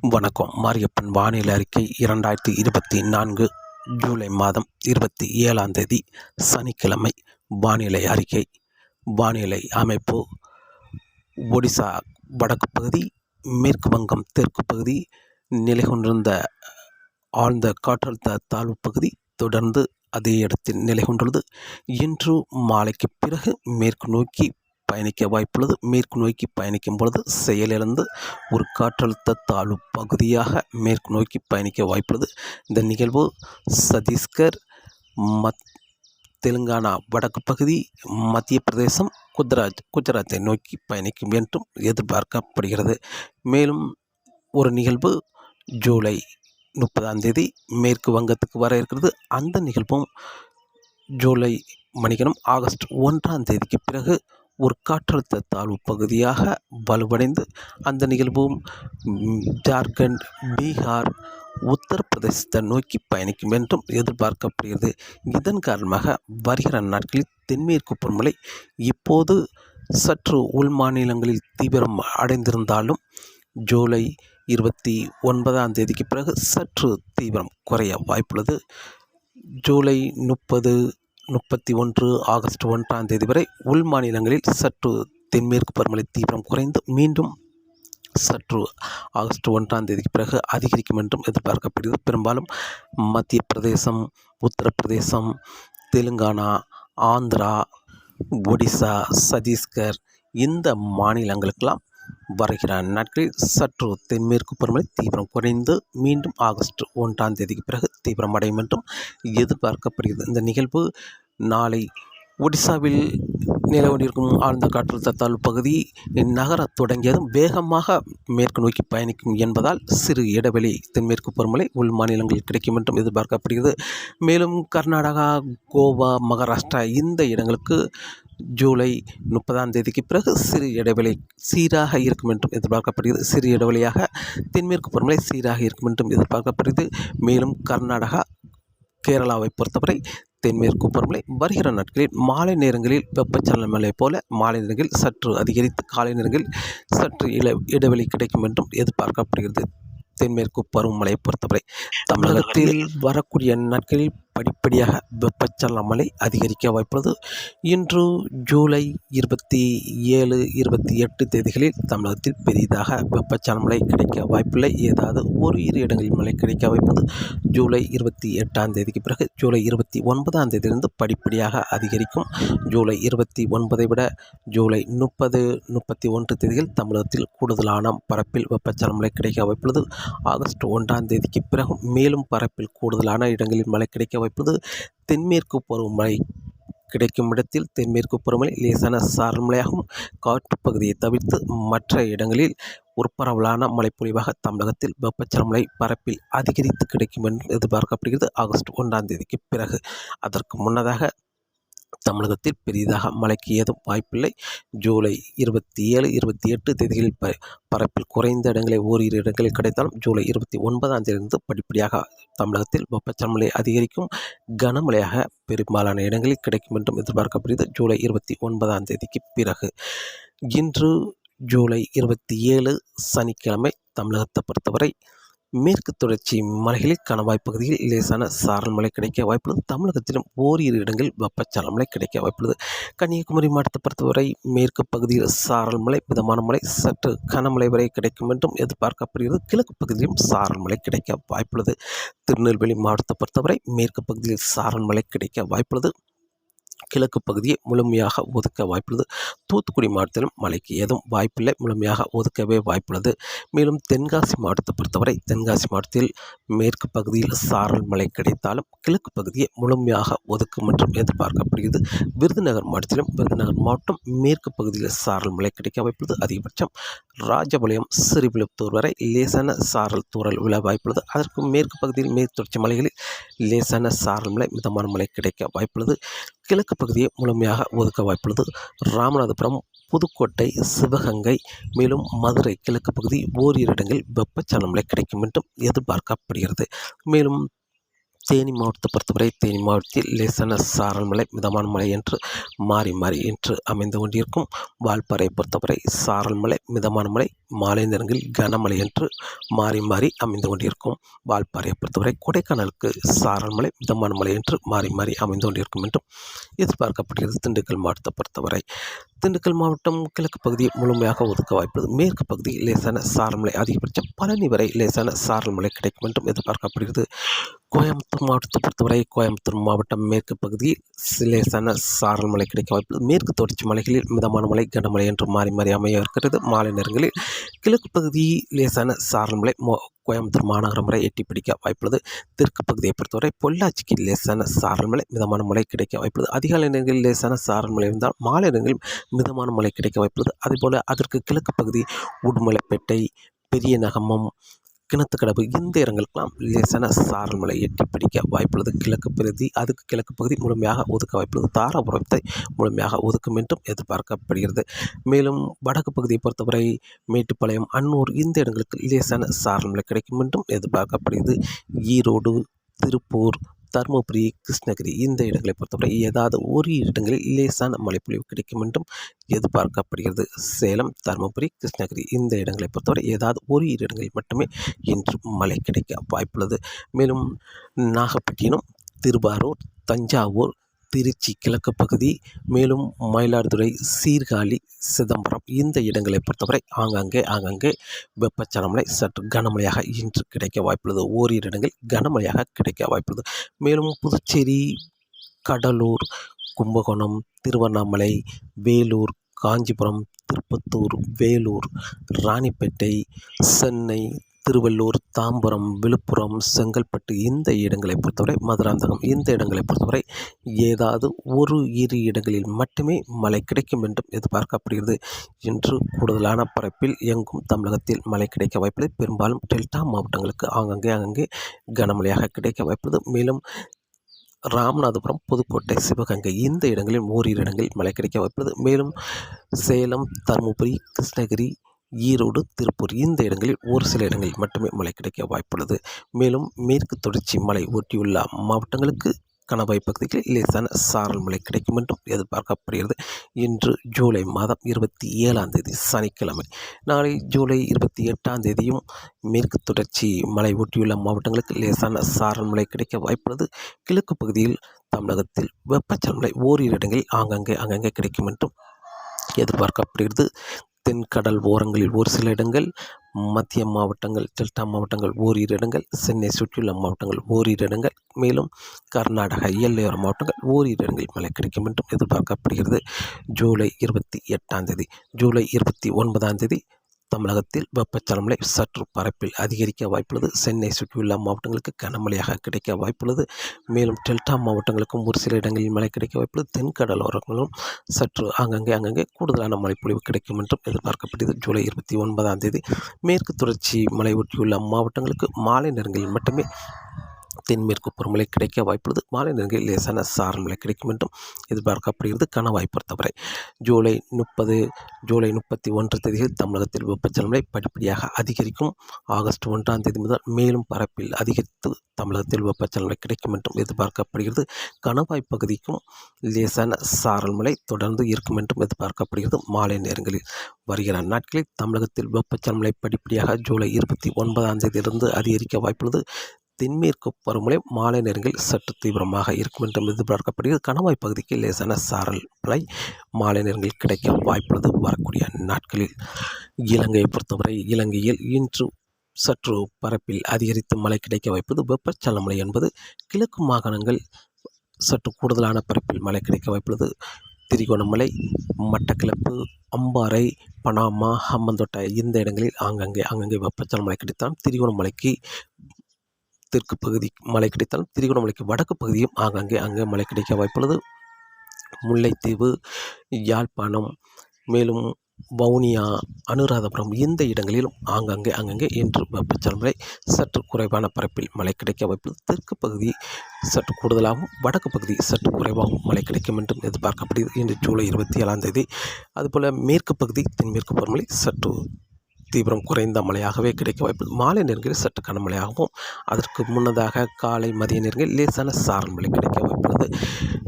வணக்கம். மாரியப்பன் வானிலை அறிக்கை இரண்டாயிரத்தி இருபத்தி நான்கு ஜூலை மாதம் இருபத்தி ஏழாம் தேதி சனிக்கிழமை. வானிலை அறிக்கை. வானிலை அமைப்பு. ஒடிசா வடக்கு பகுதி மேற்கு வங்கம் தெற்கு பகுதி நிலை கொண்டிருந்த ஆழ்ந்த காற்றழுத்த தாழ்வு பகுதி தொடர்ந்து அதே இடத்தில் நிலை கொண்டுள்ளது இன்று மாலைக்கு பிறகு மேற்கு நோக்கி பயணிக்க வாய்ப்புள்ளது. மேற்கு நோக்கி பயணிக்கும் பொழுது செயலிழந்து ஒரு காற்றழுத்த தாழ்வு பகுதியாக மேற்கு நோக்கி பயணிக்க வாய்ப்புள்ளது. இந்த நிகழ்வு சத்தீஸ்கர் மத் தெலுங்கானா வடக்கு பகுதி மத்திய பிரதேசம் குஜராத் குஜராத்தை நோக்கி பயணிக்கும் என்றும் எதிர்பார்க்கப்படுகிறது. மேலும் ஒரு நிகழ்வு ஜூலை முப்பதாம் தேதி மேற்கு வங்கத்துக்கு வர இருக்கிறது. அந்த நிகழ்வும் ஜூலை மணிக்கணும் ஆகஸ்ட் ஒன்றாம் தேதிக்கு பிறகு ஒரு காற்றழுத்த தாழ்வு பகுதியாக வலுவடைந்து அந்த நிகழ்வும் ஜார்க்கண்ட் பீகார் உத்தரப்பிரதேசத்தை நோக்கி பயணிக்கும் என்றும் எதிர்பார்க்கப்படுகிறது. இதன் காரணமாக வருகிற நாட்களில் தென்மேற்கு பருவமழை இப்போது சற்று உள் மாநிலங்களில் தீவிரம் அடைந்திருந்தாலும் ஜூலை இருபத்தி ஒன்பதாம் தேதிக்கு பிறகு சற்று தீவிரம் குறைய வாய்ப்புள்ளது. ஜூலை முப்பது முப்பத்தி ஒன்று ஆகஸ்ட் ஒன்றாம் தேதி வரை உள் மாநிலங்களில் சற்று தென்மேற்கு பருமலை தீவிரம் குறைந்து மீண்டும் சற்று ஆகஸ்ட் ஒன்றாம் தேதிக்கு பிறகு அதிகரிக்கும் என்றும் எதிர்பார்க்கப்படுகிறது. பெரும்பாலும் மத்திய பிரதேசம் உத்தரப்பிரதேசம் தெலுங்கானா ஆந்திரா ஒடிசா சத்தீஸ்கர் இந்த மாநிலங்களுக்கெல்லாம் வருகிற நாட்களில் சற்று தென்மேற்கு பருவமழை தீவிரம் குறைந்து மீண்டும் ஆகஸ்ட் ஒன்றாம் தேதிக்கு பிறகு தீவிரமடையும் என்றும் எதிர்பார்க்கப்படுகிறது. இந்த நிகழ்வு நாளை ஒடிசாவில் நிலவொண்டிருக்கும் ஆழ்ந்த காற்றழுத்த தாழ்வு பகுதி நகரத் தொடங்கியதும் வேகமாக மேற்கு நோக்கி பயணிக்கும் என்பதால் சிறு இடைவெளி தென்மேற்கு பருவமழை உள் மாநிலங்களில் கிடைக்கும் என்றும் எதிர்பார்க்கப்படுகிறது. மேலும் கர்நாடகா கோவா மகாராஷ்டிரா இந்த இடங்களுக்கு ஜூலை முப்பதாம் தேதிக்கு பிறகு சிறு இடைவெளி சீராக இருக்கும் என்றும் எதிர்பார்க்கப்படுகிறது. சிறு இடைவெளியாக தென்மேற்கு பருவமழை சீராக இருக்கும் என்றும் எதிர்பார்க்கப்படுகிறது. மேலும் கர்நாடகா கேரளாவை பொறுத்தவரை தென்மேற்கு பருவமழை வருகிற நாட்களில் மாலை நேரங்களில் வெப்பச்சலன போல மாலை நேரங்களில் சற்று அதிகரித்து காலை நேரங்களில் சற்று இட இடைவெளி கிடைக்கும் என்றும் எதிர்பார்க்கப்படுகிறது. தென்மேற்கு பருவமழையை பொறுத்தவரை தமிழகத்தில் வரக்கூடிய நாட்களில் படிப்படியாக வெப்பச்சலன மழை அதிகரிக்க வாய்ப்புள்ளது. இன்று ஜூலை இருபத்தி ஏழு இருபத்தி எட்டு தேதிகளில் தமிழகத்தில் பெரிதாக வெப்பச்சலன மழை கிடைக்க வாய்ப்பில்லை. ஏதாவது ஒரு இரு இடங்களில் மழை கிடைக்க வாய்ப்புள்ளது. ஜூலை இருபத்தி எட்டாம் தேதிக்கு பிறகு ஜூலை இருபத்தி ஒன்பதாம் தேதியிலிருந்து படிப்படியாக அதிகரிக்கும். ஜூலை இருபத்தி ஒன்பதை விட ஜூலை முப்பது முப்பத்தி ஒன்று தேதியில் தமிழகத்தில் கூடுதலான பரப்பில் வெப்பச்சலன மழை கிடைக்க வாய்ப்புள்ளது. ஆகஸ்ட் ஒன்றாம் தேதிக்கு பிறகு மேலும் பரப்பில் கூடுதலான இடங்களில் மழை கிடைக்க அமைப்பது தென்மேற்கு பருவமழை. கிடைக்கும் இடத்தில் தென்மேற்கு பருவமழை லேசான சாரல் மழையாகும். காற்று பகுதியை தவிர்த்து மற்ற இடங்களில் ஒரு பரவலான மழைப்பொழிவாக தமிழகத்தில் வெப்பச்சலன மழை பரப்பில் அதிகரித்து கிடைக்கும் என்று எதிர்பார்க்கப்படுகிறது. ஆகஸ்ட் ஒன்றாம் தேதிக்கு பிறகு. அதற்கு முன்னதாக தமிழகத்தில் பெரிதாக மழைக்கு ஏதும் வாய்ப்பில்லை. ஜூலை இருபத்தி ஏழு இருபத்தி எட்டு தேதிகளில் ப பரப்பில் குறைந்த இடங்களை ஓரிரு இடங்களில் கிடைத்தாலும் ஜூலை இருபத்தி ஒன்பதாம் தேதியிலிருந்து படிப்படியாக தமிழகத்தில் வெப்பச்சம்மழை அதிகரிக்கும். கனமழையாக பெரும்பாலான இடங்களில் கிடைக்கும் என்றும் எதிர்பார்க்கப்படுகிறது. ஜூலை இருபத்தி ஒன்பதாம் தேதிக்கு பிறகு இன்று ஜூலை இருபத்தி ஏழு சனிக்கிழமை தமிழகத்தை பொறுத்தவரை மேற்கு தொடர்ச்சி மலைகளில் கணவாய் பகுதியில் லேசான சாரல் மழை கிடைக்க வாய்ப்புள்ளது. தமிழகத்திலும் ஓரிரு இடங்களில் வெப்பச்சாரல் மழை கிடைக்க வாய்ப்புள்ளது. கன்னியாகுமரி மாவட்டத்தை பொறுத்தவரை மேற்கு பகுதியில் சாரல் மழை மிதமான மழை சற்று கனமழை வரை கிடைக்கும் என்றும் எதிர்பார்க்கப்படுகிறது. கிழக்கு பகுதியிலும் சாரல் மழை கிடைக்க வாய்ப்புள்ளது. திருநெல்வேலி மாவட்டத்தை பொறுத்தவரை மேற்கு பகுதியில் சாரல் மழை கிடைக்க வாய்ப்புள்ளது. கிழக்கு பகுதியை முழுமையாக ஒதுக்க வாய்ப்புள்ளது. தூத்துக்குடி மாவட்டத்திலும் மழைக்கு ஏதும் வாய்ப்பில்லை. முழுமையாக ஒதுக்கவே வாய்ப்புள்ளது. மேலும் தென்காசி மாவட்டத்தை பொறுத்தவரை தென்காசி மாவட்டத்தில் மேற்கு பகுதியில் சாரல் மழை கிடைத்தாலும் கிழக்கு பகுதியை முழுமையாக ஒதுக்கும் என்றும் எதிர்பார்க்கப்படுகிறது. விருதுநகர் மாவட்டத்திலும் விருதுநகர் மாவட்டம் மேற்கு பகுதியில் சாரல் மழை கிடைக்க வாய்ப்புள்ளது. அதிகபட்சம் ராஜபாளையம் சிறுவிழுப்புத்தூர் வரை லேசான சாரல் தூரல் விழ வாய்ப்புள்ளது. அதற்கு மேற்கு பகுதியில் மேற்கு தொடர்ச்சி மலைகளில் லேசான சாரல் மழை மிதமான மழை கிடைக்க வாய்ப்புள்ளது. கிழக்கு பகுதியை முழுமையாக ஒதுக்க வாய்ப்புள்ளது. ராமநாதபுரம் புதுக்கோட்டை சிவகங்கை மேலும் மதுரை கிழக்கு பகுதி ஓரிரு இடங்களில் வெப்பச்சலனம் கிடைக்கும் என்றும் எதிர்பார்க்கப்படுகிறது. மேலும் தேனி மாவட்டத்தை பொறுத்தவரை தேனி மாவட்டத்தில் லேசான சாரல் மலை மிதமான மழை என்று மாறி மாறி என்று அமைந்து கொண்டிருக்கும். வால்பாறையை பொறுத்தவரை சாரல் மலை மிதமான மழை மாலை நேரங்களில் கனமழை என்று மாறி மாறி அமைந்து கொண்டிருக்கும். வால்பாறையை பொறுத்தவரை கொடைக்கானலுக்கு சாரல் மலை மிதமான மழை என்று மாறி மாறி அமைந்து கொண்டிருக்கும் என்றும் எதிர்பார்க்கப்படுகிறது. திண்டுக்கல் மாவட்டத்தை பொறுத்தவரை திண்டுக்கல் மாவட்டம் கிழக்கு பகுதியை முழுமையாக ஒதுக்க வாய்ப்புள்ளது மேற்கு பகுதியில் லேசான சாரல்மலை அதிகபட்சம் பழனி வரை லேசான சாரல்மலை கிடைக்கும் என்றும் எதிர்பார்க்கப்படுகிறது. கோயம்புத்தூர் மாவட்டத்தை பொறுத்தவரை கோயம்புத்தூர் மாவட்டம் மேற்கு பகுதியில் லேசான சாரல் மழை கிடைக்க வாய்ப்புள்ளது மேற்கு தொடர்ச்சி மலைகளில் மிதமான மலை கனமழை என்று மாறி மாறி அமைய இருக்கிறது மாலை நேரங்களில் கிழக்கு பகுதி லேசான சாரல் மழை மோ கோயம்புத்தூர் மாநகரம் வரை எட்டி பிடிக்க வாய்ப்புள்ளது. தெற்கு பகுதியை பொறுத்தவரை பொள்ளாச்சிக்கு லேசான சாரல் மழை மிதமான மழை கிடைக்க வாய்ப்புள்ளது. அதிகாலை நேரங்களில் லேசான சாரல் மழை இருந்தால் மாலை நேரங்களில் மிதமான மழை கிடைக்க வாய்ப்புள்ளது. அதேபோல் அதற்கு கிழக்கு பகுதி உடுமலைப்பேட்டை பெரிய நகமம் கிணத்துக்கடவு இந்த இடங்களுக்கெல்லாம் லேசான சாரல் எட்டி பிடிக்க வாய்ப்புள்ளது. கிழக்கு பகுதி அதுக்கு கிழக்கு பகுதி முழுமையாக ஒதுக்க வாய்ப்புள்ளது. தாராபுரத்தை முழுமையாக ஒதுக்கும் என்றும் எதிர்பார்க்கப்படுகிறது. மேலும் வடக்கு பகுதியை பொறுத்தவரை மேட்டுப்பாளையம் அன்னூர் இந்த இடங்களுக்கு லேசான சாரல்மலை கிடைக்கும் என்றும் எதிர்பார்க்கப்படுகிறது. ஈரோடு திருப்பூர் தருமபுரி கிருஷ்ணகிரி இந்த இடங்களை பொறுத்தவரை ஏதாவது ஒரு இடங்களில் லேசான மழைப்பொழிவு கிடைக்கும் என்றும் எதிர்பார்க்கப்படுகிறது. சேலம் தருமபுரி கிருஷ்ணகிரி இந்த இடங்களை பொறுத்தவரை ஏதாவது ஒரு இரு இடங்களில் மட்டுமே இன்று மழை கிடைக்க வாய்ப்புள்ளது. மேலும் நாகப்பட்டினம் திருவாரூர் தஞ்சாவூர் திருச்சி கிழக்கு பகுதி மேலும் மயிலாடுதுறை சீர்காழி சிதம்பரம் இந்த இடங்களை பொறுத்தவரை ஆங்காங்கே ஆங்காங்கே வெப்பச்சலமலை சற்று கனமழையாக இன்று கிடைக்க வாய்ப்புள்ளது. ஓரிரு இடங்கள் கனமழையாக கிடைக்க வாய்ப்புள்ளது. மேலும் புதுச்சேரி கடலூர் கும்பகோணம் திருவண்ணாமலை வேலூர் காஞ்சிபுரம் திருப்பத்தூர் வேலூர் ராணிப்பேட்டை சென்னை திருவள்ளூர் தாம்பரம் விழுப்புரம் செங்கல்பட்டு இந்த இடங்களை பொறுத்தவரை மதுராந்தகம் இந்த இடங்களை பொறுத்தவரை ஏதாவது ஒரு இரு இடங்களில் மட்டுமே மழை கிடைக்கும் என்றும் எதிர்பார்க்கப்படுகிறது. இன்று கூடுதலான பரப்பில் எங்கும் தமிழகத்தில் மழை கிடைக்க வாய்ப்புள்ளது. பெரும்பாலும் டெல்டா மாவட்டங்களுக்கு ஆங்கங்கே அங்கங்கே கனமழையாக கிடைக்க வாய்ப்புள்ளது. மேலும் ராமநாதபுரம் புதுக்கோட்டை சிவகங்கை இந்த இடங்களில் ஓரிரு இடங்களில் மழை கிடைக்க வாய்ப்புள்ளது. மேலும் சேலம் தருமபுரி கிருஷ்ணகிரி ஈரோடு திருப்பூர் இந்த இடங்களில் ஒரு சில இடங்களில் மட்டுமே மழை கிடைக்க வாய்ப்புள்ளது. மேலும் மேற்கு தொடர்ச்சி மலை ஒட்டியுள்ள மாவட்டங்களுக்கு கணவாய் பகுதிகளில் லேசான சாரல் மழை கிடைக்கும் என்றும் எதிர்பார்க்கப்படுகிறது. இன்று ஜூலை மாதம் இருபத்தி ஏழாம் தேதி சனிக்கிழமை. நாளை ஜூலை இருபத்தி எட்டாம் தேதியும் மேற்கு தொடர்ச்சி மலை ஒட்டியுள்ள மாவட்டங்களுக்கு லேசான சாரல் மழை கிடைக்க வாய்ப்புள்ளது. கிழக்கு பகுதியில் தமிழகத்தில் வெப்பச்சல் மழை ஓரிரு இடங்களில் ஆங்காங்கே அங்கங்கே கிடைக்கும் என்றும் எதிர்பார்க்கப்படுகிறது. தென்கடல் ஓரங்களில் ஒரு சில இடங்கள் மத்திய மாவட்டங்கள் டெல்டா மாவட்டங்கள் ஓரிரு இடங்கள் சென்னை சுற்றியுள்ள மாவட்டங்கள் ஓரிரு இடங்கள் மேலும் கர்நாடக எல்லையோர மாவட்டங்கள் ஓரிரு இடங்களில் மழை கிடைக்கும் என்றும் எதிர்பார்க்கப்படுகிறது. ஜூலை இருபத்தி எட்டாம் தேதி ஜூலை இருபத்தி ஒன்பதாம் தேதி தமிழகத்தில் வெப்பச்சலமலை சற்று பரப்பில் அதிகரிக்க வாய்ப்புள்ளது. சென்னை சுற்றியுள்ள மாவட்டங்களுக்கு கனமழையாக கிடைக்க வாய்ப்புள்ளது. மேலும் டெல்டா மாவட்டங்களுக்கும் ஒரு சில இடங்களில் மழை கிடைக்க வாய்ப்புள்ளது. தென்கடலோரங்களும் சற்று அங்கங்கே அங்கங்கே கூடுதலான மழைப்பொழிவு கிடைக்கும் என்றும் எதிர்பார்க்கப்படுகிறது. ஜூலை இருபத்தி ஒன்பதாம் தேதி மேற்கு தொடர்ச்சி மலை ஒட்டியுள்ள மாவட்டங்களுக்கு மாலை நேரங்களில் மட்டுமே தென்மேற்கு பருவமழை கிடைக்க வாய்ப்புள்ளது. மாலை நேரங்களில் லேசான சாரல் மழை கிடைக்கும் என்றும் எதிர்பார்க்கப்படுகிறது. கனவாய் பொறுத்தவரை ஜூலை முப்பது ஜூலை முப்பத்தி ஒன்று தேதியில் தமிழகத்தில் வெப்பச்சலமழை படிப்படியாக அதிகரிக்கும். ஆகஸ்ட் ஒன்றாம் தேதி முதல் மேலும் பரப்பில் அதிகரித்து தமிழகத்தில் வெப்பச்சலமழை கிடைக்கும் என்றும் எதிர்பார்க்கப்படுகிறது. கணவாய் பகுதிக்கும் லேசான சாரல் மழை தொடர்ந்து இருக்கும் என்றும் எதிர்பார்க்கப்படுகிறது. மாலை நேரங்களில் வருகிற நாட்களில் தமிழகத்தில் வெப்பச்சலமழை படிப்படியாக ஜூலை இருபத்தி ஒன்பதாம் தேதியிலிருந்து அதிகரிக்க வாய்ப்புள்ளது. தென்மேற்கு பருவமழை மாலை நேரங்களில் சற்று தீவிரமாக இருக்கும் என்றும் எதிர்பார்க்கப்படுகிறது. கணவாய் பகுதிக்கு லேசான சாரல் மழை மாலை நேரங்களில் கிடைக்க வாய்ப்புள்ளது. வரக்கூடிய நாட்களில் இலங்கையை பொறுத்தவரை இலங்கையில் இன்று சற்று பரப்பில் அதிகரித்து மழை கிடைக்க வாய்ப்பது வெப்பச்சல மழை என்பது கிழக்கு மாகாணங்கள் சற்று கூடுதலான பரப்பில் மழை கிடைக்க வாய்ப்புள்ளது. திரிகோணமலை மட்டக்கிழப்பு அம்பாறை பனாமா ஹம்மந்தோட்டை இந்த இடங்களில் ஆங்கங்கே ஆங்கங்கே வெப்பச்சல மழை கிடைத்தாலும் திரிகோணமலைக்கு தெற்கு பகுதி மழை கிடைத்தாலும் திருகோணமலைக்கு வடக்கு பகுதியும் ஆங்காங்கே அங்கே மழை கிடைக்க வாய்ப்புள்ளது. முல்லைத்தீவு யாழ்ப்பாணம் மேலும் வவுனியா அனுராதபுரம் இந்த இடங்களிலும் ஆங்காங்கே அங்கங்கே இன்று வெப்பச்சலமழை சற்று குறைவான பரப்பில் மழை கிடைக்க வாய்ப்புள்ளது தெற்கு பகுதி சற்று கூடுதலாகவும் வடக்கு பகுதி சற்று குறைவாகவும் மழை கிடைக்கும் என்றும் எதிர்பார்க்கப்படுகிறது. இன்று ஜூலை இருபத்தி ஏழாம் தேதி அதுபோல் மேற்கு பகுதி தென்மேற்கு பருவமழை சற்று தீவிரம் குறைந்த மழையாகவே கிடைக்க வாய்ப்பு மாலை நேரங்களில் சற்று கனமழையாகவும் அதற்கு முன்னதாக காலை மதிய நேரங்களில் லேசான சாரல் மழை கிடைக்க வாய்ப்புள்ளது.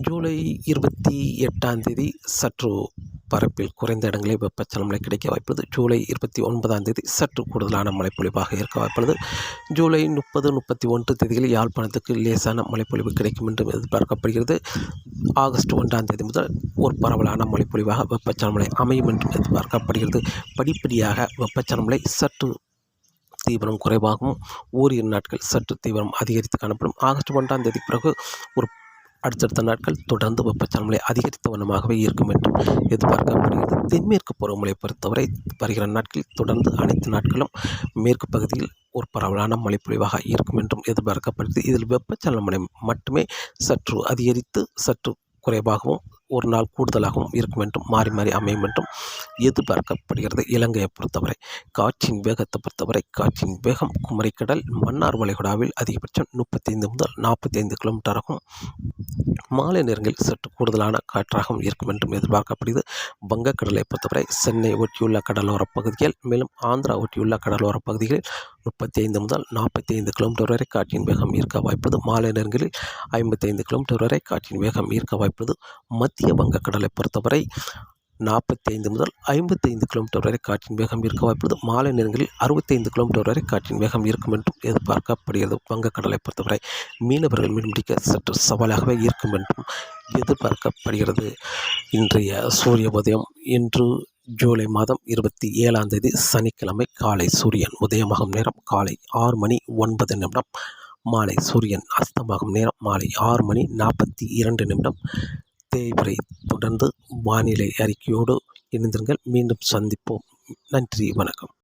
ஜூலை இருபத்தி எட்டாம் தேதி சற்று பரப்பில் குறைந்த இடங்களில் வெப்பச்சலம் மழை கிடைக்க வாய்ப்புள்ளது. ஜூலை இருபத்தி ஒன்பதாம் தேதி சற்று கூடுதலான மழைப்பொழிவாக இருக்க வாய்ப்புள்ளது. ஜூலை முப்பது முப்பத்தி ஒன்று தேதிகளில் யாழ்ப்பாணத்துக்கு லேசான மழைப்பொழிவு கிடைக்கும் என்று எதிர்பார்க்கப்படுகிறது. ஆகஸ்ட் ஒன்றாம் தேதி முதல் ஒரு பரவலான மழைப்பொழிவாக வெப்பச்சலன மழை அமையும் என்றும் எதிர்பார்க்கப்படுகிறது. படிப்படியாக வெப்பச்சல மழை சற்று தீவிரம் குறைவாகவும் ஓரிரு நாட்கள் சற்று தீவிரம் அதிகரித்து காணப்படும். ஆகஸ்ட் ஒன்றாம் தேதி பிறகு ஒரு அடுத்தடுத்த நாட்கள் தொடர்ந்து வெப்பச்சலமலை அதிகரித்த வண்ணமாகவே இருக்கும் என்றும் எதிர்பார்க்கப்படுகிறது. தென்மேற்கு பருவமழை பொறுத்தவரை வருகிற நாட்களில் தொடர்ந்து அனைத்து நாட்களும் மேற்கு பகுதியில் ஒரு பரவலான மழைப்பொழிவாக இருக்கும் என்றும் எதிர்பார்க்கப்படுகிறது. இதில் வெப்பச்சலன மட்டுமே சற்று அதிகரித்து சற்று குறைவாகவும் ஒரு நாள் கூடுதலாகவும் இருக்கும் என்றும் மாறி மாறி அமையும் என்றும் எதிர்பார்க்கப்படுகிறது. இலங்கையை பொறுத்தவரை காற்றின் வேகத்தை பொறுத்தவரை காற்றின் வேகம் குமரிக்கடல் மன்னார் வளைகுடாவில் அதிகபட்சம் முப்பத்தைந்து முதல் நாற்பத்தைந்து கிலோமீட்டராகவும் மாலை நேரங்களில் சற்று கூடுதலான காற்றாகவும் இருக்கும் என்றும் எதிர்பார்க்கப்படுகிறது. வங்கக்கடலை பொறுத்தவரை சென்னை ஒட்டியுள்ள கடலோரப் பகுதிகள் மேலும் ஆந்திரா ஒட்டியுள்ள கடலோரப் பகுதிகளில் முப்பத்தி ஐந்து முதல் நாற்பத்தி ஐந்து கிலோமீட்டர் வரை காற்றின் வேகம் இருக்க வாய்ப்பது மாலை நேரங்களில் ஐம்பத்தைந்து கிலோமீட்டர் வரை காற்றின் வேகம் இருக்க மத் மத்திய வங்கக்கடலை பொறுத்தவரை நாற்பத்தைந்து முதல் ஐம்பத்தைந்து கிலோமீட்டர் வரை காற்றின் வேகம் இருக்க வாய்ப்புள்ளது. மாலை நேரங்களில் அறுபத்தைந்து கிலோமீட்டர் வரை காற்றின் வேகம் இருக்கும் என்றும் எதிர்பார்க்கப்படுகிறது. வங்கக்கடலை பொறுத்தவரை மீனவர்கள் மீன்பிடிக்க சற்று சவாலாகவே இருக்கும் என்றும் எதிர்பார்க்கப்படுகிறது. இன்றைய சூரிய உதயம் இன்று ஜூலை மாதம் இருபத்தி ஏழாம் தேதி சனிக்கிழமை காலை சூரியன் உதயமாகும் நேரம் காலை ஆறு மணி ஒன்பது நிமிடம் மாலை சூரியன் அஸ்தமாகும் நேரம் மாலை ஆறு மணி நாற்பத்தி இரண்டு நிமிடம். தேய்பிறை தொடர்ந்து வானிலை அறிக்கையோடு இணைந்திருங்கள். மீண்டும் சந்திப்போம். நன்றி வணக்கம்.